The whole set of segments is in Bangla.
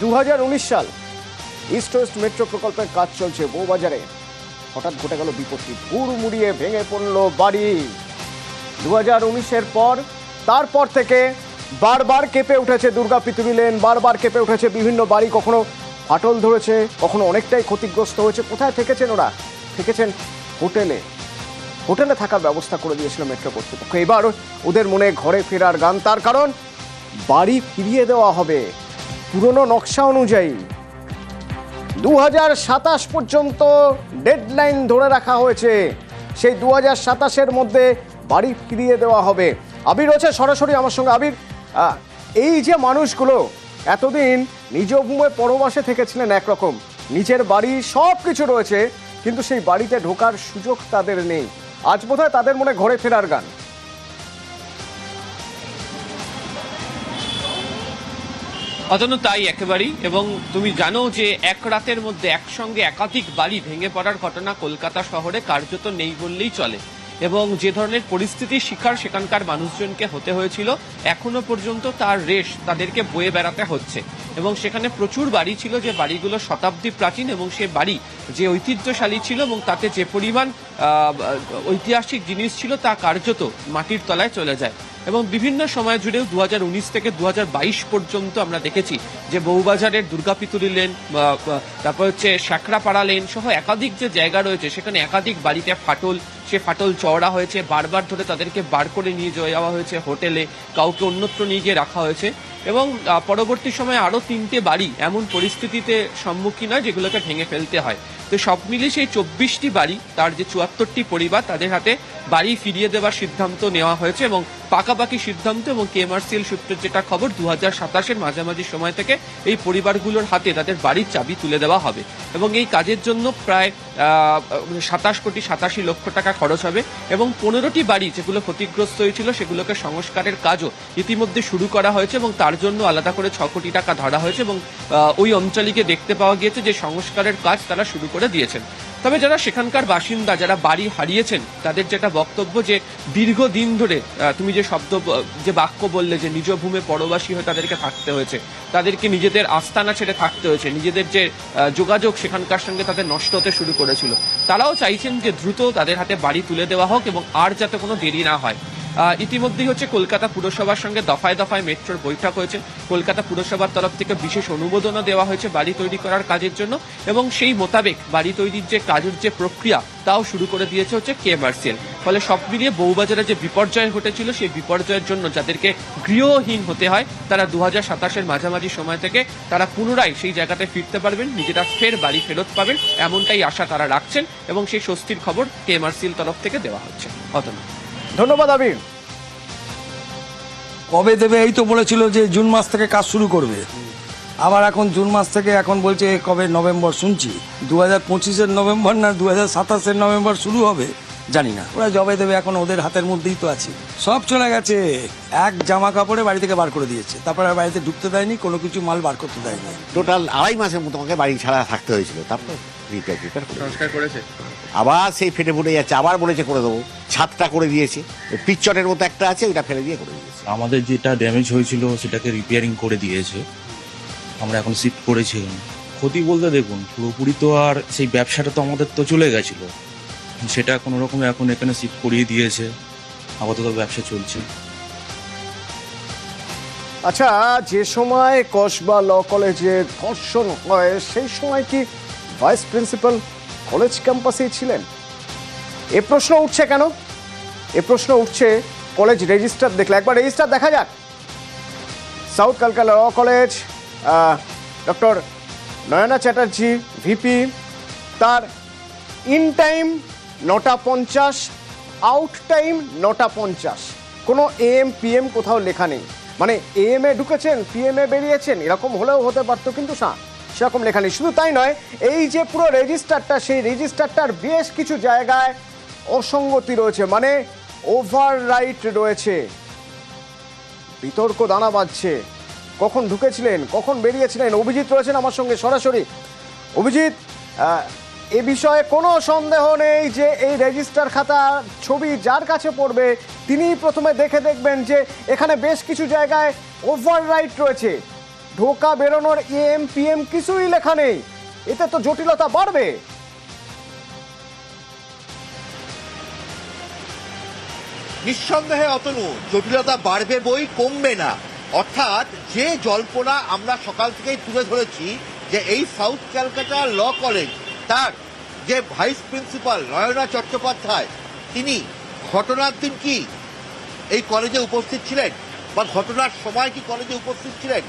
দু হাজার উনিশ সাল ইস্ট ওয়েস্ট মেট্রো প্রকল্পের কাজ চলছে বউবাজারে। হঠাৎ ঘটে গেল বিপত্তি হুড় মুড়িয়ে ভেঙে পড়ল বাড়ি। দু হাজার উনিশের পর, তারপর থেকে বারবার কেঁপে উঠেছে দুর্গা পিতুরি লেন বারবার কেঁপে উঠেছে বিভিন্ন বাড়ি। কখনো ফাটল ধরেছে, কখনো অনেকটাই ক্ষতিগ্রস্ত হয়েছে। কোথায় থেকেছেন ওরা? থেকেছেন হোটেলে। হোটেলে থাকার ব্যবস্থা করে দিয়েছিল মেট্রো কর্তৃপক্ষ। এবার ওদের মনে ঘরে ফেরার গান, তার কারণ বাড়ি ফিরিয়ে দেওয়া হবে। পুরনো নকশা অনুযায়ী দু সাতাশ পর্যন্ত ডেডলাইন ধরে রাখা হয়েছে। সেই দু হাজার সাতাশের মধ্যে বাড়ি ফিরিয়ে দেওয়া হবে। আবির রয়েছে সরাসরি আমার সঙ্গে। আবির এই যে মানুষগুলো এতদিন নিজ ভূমে পরবাসে থেকেছিলেন একরকম। নিজের বাড়ি সব কিছু রয়েছে, কিন্তু সেই বাড়িতে ঢোকার সুযোগ তাদের নেই। আজ বোধহয় তাদের মনে ঘরে ফেরার গান। অতন তাই একেবারেই, এবং তুমি জানো যে এক রাতের মধ্যে একসঙ্গে একাধিক বাড়ি ভেঙে পড়ার ঘটনা কলকাতা শহরে কার্যত নেই বললেই চলে। এবং যে ধরনের পরিস্থিতির শিকার সেখানকার মানুষজনকে হতে হয়েছিল, এখনও পর্যন্ত তার রেশ তাদেরকে বয়ে বেড়াতে হচ্ছে। এবং সেখানে প্রচুর বাড়ি ছিল যে বাড়িগুলো শতাব্দী প্রাচীন এবং সে বাড়ি যে ঐতিহ্যশালী ছিল এবং তাতে যে পরিমাণ ঐতিহাসিক জিনিস ছিল তা কার্যত মাটির তলায় চলে যায়। এবং বিভিন্ন সময় জুড়েও দু হাজার উনিশ থেকে দু হাজার বাইশ পর্যন্ত আমরা দেখেছি যে বউবাজারের দুর্গাপিতুরি লেন তারপর হচ্ছে শাকরাপাড়া লেন সহ একাধিক যে জায়গা রয়েছে, সেখানে একাধিক বাড়িতে ফাটল সে ফাটল চওড়া হয়েছে, বারবার ধরে তাদেরকে বার করে নিয়ে যাওয়া হয়েছে হোটেলে, কাউকে অন্যত্র নিয়ে গিয়ে রাখা হয়েছে এবং পরবর্তী সময়ে আরও তিনটে বাড়ি এমন পরিস্থিতিতে সম্মুখীন হয় যেগুলোকে ভেঙে ফেলতে হয়। তো সব মিলিয়ে সেই চব্বিশটি বাড়ি, তার যে চুয়াত্তরটি পরিবার, তাদের হাতে বাড়ি ফিরিয়ে দেওয়ার সিদ্ধান্ত নেওয়া হয়েছে এবং পাকাপাকি সিদ্ধান্ত এবং কেএমআরসিএল সূত্রের যেটা খবর দু হাজার সাতাশের মাঝামাঝি সময় থেকে এই পরিবারগুলোর হাতে তাদের বাড়ির চাবি তুলে দেওয়া হবে। এবং এই কাজের জন্য প্রায় সাতাশ কোটি সাতাশি লক্ষ টাকা খরচ হবে এবং পনেরোটি বাড়ি যেগুলো ক্ষতিগ্রস্ত হয়েছিল সেগুলোকে সংস্কারের কাজও ইতিমধ্যে শুরু করা হয়েছে এবং তার জন্য আলাদা করে ছ কোটি টাকা ধরা হয়েছে এবং ওই অঞ্চলিকে দেখতে পাওয়া গিয়েছে যে সংস্কারের কাজ তারা শুরু করে দিয়েছেন। তবে যারা সেখানকার বাসিন্দা, যারা বাড়ি হারিয়েছেন, তাদের যেটা বক্তব্য যে দীর্ঘদিন ধরে তুমি যে শব্দ, যে বাক্য বললে যে নিজ ভূমে পরবাসী হয়ে তাদেরকে থাকতে হয়েছে, তাদেরকে নিজেদের আস্তানা ছেড়ে থাকতে হয়েছে, নিজেদের যে যোগাযোগ সেখানকার সঙ্গে তাদের নষ্ট হতে শুরু করেছিল, তারাও চাইছেন যে দ্রুত তাদের হাতে বাড়ি তুলে দেওয়া হোক এবং আর যাতে কোনো দেরি না হয়। ইতিমধ্যেই হচ্ছে কলকাতা পুরসভার সঙ্গে দফায় দফায় মেট্রোর বৈঠক হয়েছে। কলকাতা পুরসভার তরফ থেকে বিশেষ অনুমোদনও দেওয়া হয়েছে বাড়ি তৈরি করার কাজের জন্য এবং সেই মোতাবেক বাড়ি তৈরির যে কাজের যে প্রক্রিয়া, তাও শুরু করে দিয়েছে হচ্ছে কেএমআরসিএল ফলে সব মিলিয়ে বউবাজারে যে বিপর্যয় ঘটেছিল, সেই বিপর্যয়ের জন্য যাদেরকে গৃহহীন হতে হয়, তারা দু হাজার সাতাশের মাঝামাঝি সময় থেকে তারা পুনরায় সেই জায়গাতে ফিরতে পারবেন, নিজেরা ফের বাড়ি ফেরত পাবেন, এমনটাই আশা তারা রাখছেন এবং সেই স্বস্তির খবর কেএমআরসিএল তরফ থেকে দেওয়া হচ্ছে। অতনা ধন্যবাদ আবির কবে দেবে? এই তো বলেছিল যে জুন মাস থেকে কাজ শুরু করবে। আবার এখন জুন মাস থেকে এখন বলছে কবে নভেম্বর শুনছি। দু হাজার পঁচিশের নভেম্বর না দু হাজার সাতাশের নভেম্বর শুরু হবে? জানি না। ওরা জবে দেবে এখন ওদের হাতের মধ্যেই তো আছে। সব চলে গেছে। এক জামা কাপড়ে বাড়ি থেকে বার করে দিয়েছে। তারপরে আর বাড়িতে ঢুকতে দেয়নি কোনো কিছু মাল বার করতে দেয়নি। টোটাল আড়াই মাসের মতো আমাকে বাড়ি ছাড়া থাকতে হয়েছিল। তারপর? সংস্কার করেছে। আবার সেই ফেটে ফুটে যাচ্ছে আবার বলেছে করে দেবো ছাদটা করে দিয়েছে। ওই পিকচটের মতো একটা আছে ওইটা ফেলে দিয়ে করে দিয়েছে। আমাদের যেটা ড্যামেজ হয়েছিল সেটাকে রিপেয়ারিং করে দিয়েছে। আমরা এখন শিফট করেছি। ক্ষতি বলতে দেখুন পুরোপুরি তো আর সেই ব্যবসাটা তো আমাদের তো চলে গেছিল। সেটা কোনো রকম এখন এখানে শিফট করিয়ে দিয়েছে। আপাতত ব্যবসা চলছে। আচ্ছা যে সময় কসবা ল কলেজে ধর্ষণ হয় সেই সময় কি ভাইস প্রিন্সিপাল কলেজ ক্যাম্পাসেই ছিলেন। এ প্রশ্ন উঠছে কেন? এ প্রশ্ন উঠছে কলেজ রেজিস্টার, দেখলে একবার রেজিস্টার দেখা যাক। South Calcutta law college doctor Nayana Chatterjee, VP, তার ইন টাইম নটা পঞ্চাশ, আউট টাইম নটা পঞ্চাশ। কোনো এ এম পিএম কোথাও লেখা নেই। মানে এ এম এ ঢুকেছেন পিএম এ বেরিয়েছেন, এরকম হলেও হতে পারতো কিন্তু না সেরকম লেখা নেই, শুধু তাই নয়, এই যে পুরো রেজিস্টারটা সেই রেজিস্টারটার বেশ কিছু জায়গায় অসঙ্গতি রয়েছে মানে ওভার রাইট রয়েছে। বিতর্ক দানা বাঁধছে। কখন ঢুকেছিলেন, কখন বেরিয়েছিলেন? অভিজিৎ রয়েছেন আমার সঙ্গে সরাসরি। অভিজিৎ এ বিষয়ে কোনো সন্দেহ নেই যে এই রেজিস্টার খাতা ছবি যার কাছে পড়বে, তিনিই প্রথমে দেখে দেখবেন যে এখানে বেশ কিছু জায়গায় ওভার রাইট রয়েছে। ঢোকা বেরোনোর এম পিএম কিছুই লেখা নেই। এতে তো জটিলতা বাড়বে। নিঃসন্দেহে অতনু, জটিলতা বাড়বে বই কমবে না। অর্থাৎ যে জল্পনা আমরা সকাল থেকেই তুলে ধরেছি যে এই সাউথ ক্যালকাটা ল কলেজ, তার যে ভাইস প্রিন্সিপাল নয়না চট্টোপাধ্যায়, তিনি ঘটনার দিন কি এই কলেজে উপস্থিত ছিলেন? বা ঘটনার সময় কি কলেজে উপস্থিত ছিলেন?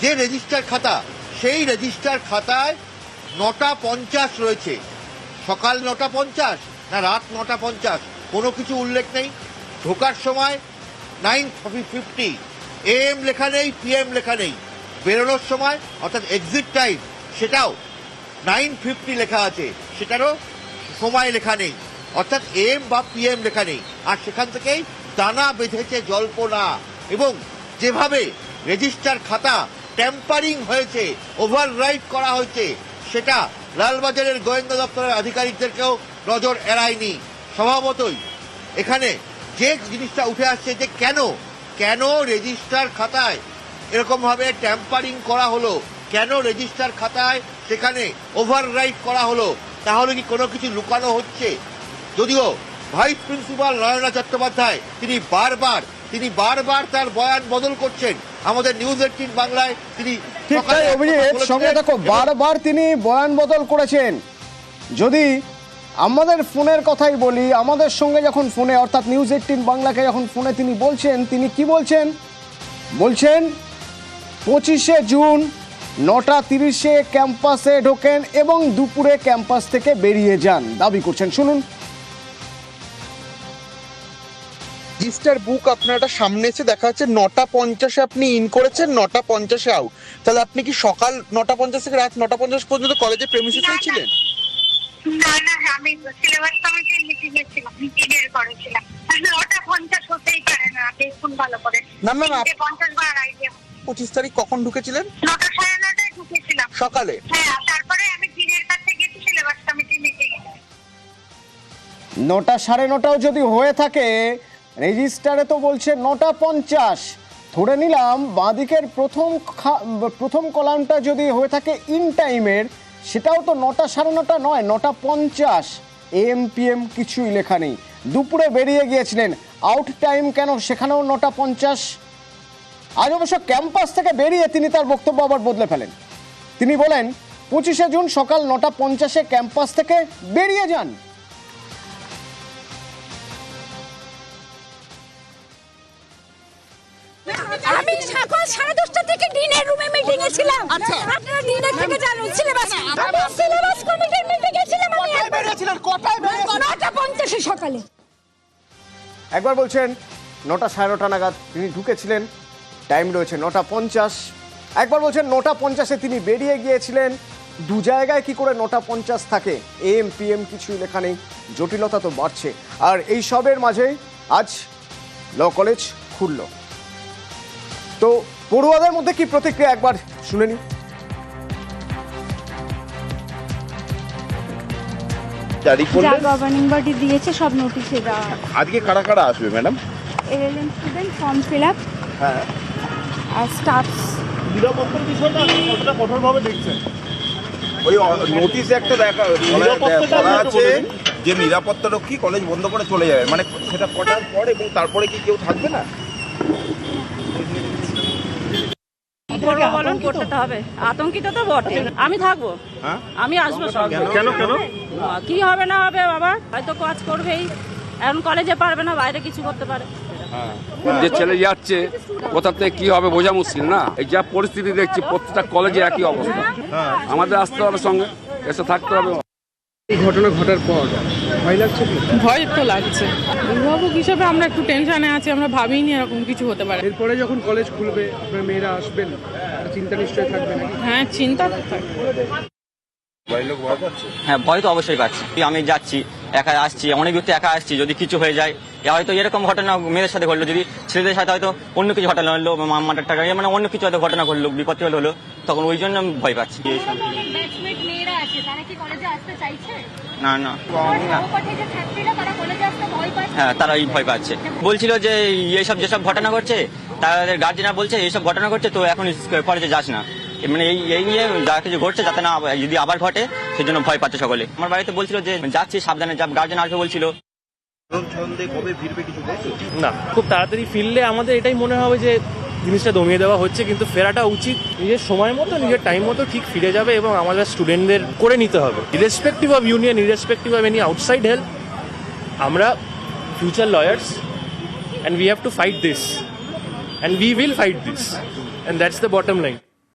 যে রেজিস্টার খাতা, সেই রেজিস্টার খাতায় নটা পঞ্চাশ রয়েছে। সকাল নটা পঞ্চাশ না রাত নটা পঞ্চাশ, কোনো কিছু উল্লেখ নেই। ঢোকার সময় নাইন ফিফটি এম লেখা নেই পিএম লেখা নেই। বেরোনোর সময়, অর্থাৎ এক্সিট টাইম সেটাও নাইন ফিফটি লেখা আছে। সেটারও সময় লেখা নেই। অর্থাৎ এম বা পিএম লেখা নেই। আর সেখান থেকেই দানা বেঁধেছে জল্পনা। এবং যেভাবে রেজিস্টার খাতা ট্যাম্পারিং হয়েছে ওভাররাইট করা হয়েছে। সেটা লালবাজারের গোয়েন্দা দপ্তরের আধিকারিকদেরকেও নজর এড়ায়নি। স্বভাবতই এখানে যে জিনিসটা উঠে আসছে যে কেন কেন রেজিস্টার খাতায় এরকমভাবে ট্যাম্পারিং করা হলো? কেন রেজিস্টার খাতায় সেখানে ওভাররাইট করা হলো? তাহলে কি কোনো কিছু লুকানো হচ্ছে? যদিও ভাইস প্রিন্সিপাল নয়না চট্টোপাধ্যায় তিনি বারবার তিনি বারবার তার বয়ান বদল করছেন। আমাদের নিউজ এইটিন বাংলায় তিনি ঠিক তাই অভিজিৎ সঙ্গে দেখো বারবার তিনি বয়ান বদল করেছেন। যদি আমাদের ফোনের কথাই বলি আমাদের সঙ্গে যখন ফোনে অর্থাৎ নিউজ এইটিন বাংলাকে যখন ফোনে তিনি বলছেন তিনি কি বলছেন? বলছেন পঁচিশে জুন নটা তিরিশে ক্যাম্পাসে ঢোকেন এবং দুপুরে ক্যাম্পাস থেকে বেরিয়ে যান। দাবি করছেন। শুনুন। রেজিস্টার বুক আপনার একটা সামনে এসে দেখা যাচ্ছে নটা পঞ্চাশে আপনি ইন করেছেন নটা পঞ্চাশে আউট তাহলে আপনি কি সকাল নটা পঞ্চাশ থেকে রাত নটা পঞ্চাশ পর্যন্ত কলেজে প্রেমিসিসেই ছিলেন? না না আমি সিলেবাস কমিটির মিটিং এ ছিলাম মিটিং করেছিলাম ওটা পঞ্চাশ হতেই পারে না দেখুন ভালো করে। না, না, না। পঞ্চাশ বার আইডিয়া পঁচিশ তারিখ কখন ঢুকেছিলেন? নটা সাড়ে নটায় ঢুকেছিলাম। সকালে? হ্যাঁ তারপরে আমি কাছে গেছি সিলেবাস মিটিং নটা সাড়ে নটাও যদি হয়ে থাকে রেজিস্টারে তো বলছে নটা পঞ্চাশ। ধরে নিলাম বাঁদিকের প্রথম প্রথম কলামটা যদি হয়ে থাকে ইন টাইমের, সেটাও তো নটা সাড়ে নটা নয়, নটা পঞ্চাশ। এম পিএম কিছুই লেখা নেই। দুপুরে বেরিয়ে গিয়েছিলেন। আউট টাইম কেন? সেখানেও নটা পঞ্চাশ। আজ অবশ্য ক্যাম্পাস থেকে বেরিয়ে তিনি তার বক্তব্য আবার বদলে ফেলেন। তিনি বলেন, পঁচিশে জুন সকাল নটা পঞ্চাশে ক্যাম্পাস থেকে বেরিয়ে যান। সকাল সাড়ে দশটা থেকে ডিনের রুমে মিটিং এ ছিলাম। আচ্ছা। আপনারা ডিনের থেকে জানুন সিলেবাস আমি সিলেবাস কমিটির মিটিং এ ছিলাম আমি বেরিয়েছিলেন? কোটায় বেরিয়েছিলেন? নটা পঞ্চাশে সকালে। একবার বলছেন নটা সাড়ে নটা নাগাদ তিনি ঢুকেছিলেন টাইম রয়েছে নটা পঞ্চাশ। একবার বলছেন নটা পঞ্চাশে তিনি বেরিয়ে গিয়েছিলেন। দু জায়গায় কি করে নটা পঞ্চাশ থাকে? এম পিএম কিছুই লেখা নেই জটিলতা তো বাড়ছে। আর এই সবের মাঝেই আজ ল কলেজ খুলল। তো পড়ুয়াদের মধ্যে কি প্রতিক্রিয়া? একবার শুনে নিই। জারি যা করলেন গভর্নিং বডি দিয়েছে সব নোটিশে দেওয়া আজকে কারা কারা আসবে madam LLM student form fill up হ্যাঁ। আর স্টাফস নিরাপত্তার বিষয়টা কতটা কঠোরভাবে দেখছেন? ওই নোটিশ একটা দেখা বলা আছে যে নিরাপত্তা রক্ষী কলেজ বন্ধ করে চলে যাবে। মানে সেটা কটার পর এবং তারপরে কি কেউ থাকবে না? করব বলুন করতে তো হবে। আতঙ্কিত তো বটে আমি থাকব। হ্যাঁ? আমি আসব সব। কেন কেন? কি হবে না হবে বাবা? হয়তো কাজ করবেই। এখন কলেজে পারবে না বাইরে কিছু করতে পারে। যে ছেলে যাচ্ছে কোথা থেকে কি হবে বোঝা মুশকিল না? এই যা পরিস্থিতি দেখছি প্রত্যেকটা কলেজে একই অবস্থা। আমাদের আসতে হবে সঙ্গে এসে থাকতে হবে। ভয় তো লাগছে। অভিভাবক হিসেবে আমরা একটু টেনশনে আছি আমরা ভাবিনি এরকম কিছু হতে পারে। এরপরে যখন কলেজ খুলবে আপনার মেয়েরা আসবেন চিন্তা নিশ্চয়ই থাকবে না হ্যাঁ চিন্তা তো থাকে। বাড়ির লোক ভয় হ্যাঁ ভয় তো অবশ্যই পাচ্ছি। আমি যাচ্ছি একা আসছি অনেক দূর থেকে একা আসছি যদি কিছু হয়ে যায় এ হয়তো এরকম ঘটনা মেয়েদের সাথে ঘটলো যদি ছেলেদের সাথে হয়তো অন্য কিছু ঘটনা হলো মামাটার টাকা মানে অন্য কিছু হয়তো ঘটনা ঘটলো বিপত্তি হলো তখন ওই জন্য আমি ভয় পাচ্ছি। না না। না। সহপাঠী যে ছাত্রীরা তারা কলেজে আসতে ভয় পাচ্ছে হ্যাঁ তারা এই ভয় পাচ্ছে। বলছিল যে এইসব যেসব ঘটনা ঘটছে তাদের গার্জেনরা বলছে এইসব ঘটনা ঘটছে তো এখন কলেজে যাস না। মানে এই এই নিয়ে যা কিছু ঘটছে যাতে না যদি আবার ঘটে সেজন্য ভয় পাচ্ছে সকলে। আমার বাড়িতে বলছিল যে যাচ্ছি সাবধানে যা। গার্জেন আসবে বলছিল। না খুব তাড়াতাড়ি ফিরলে আমাদের এটাই মনে হবে যে জিনিসটা দমিয়ে দেওয়া হচ্ছে, কিন্তু ফেরাটা উচিত নিজের সময় মতো, নিজের টাইম মতো ঠিক ফিরে যাবে এবং আমাদের স্টুডেন্টদের করে নিতে হবে। Irrespective of union irrespective of any outside help আমরা future lawyers and we have to fight this and we will fight this and that's the bottom line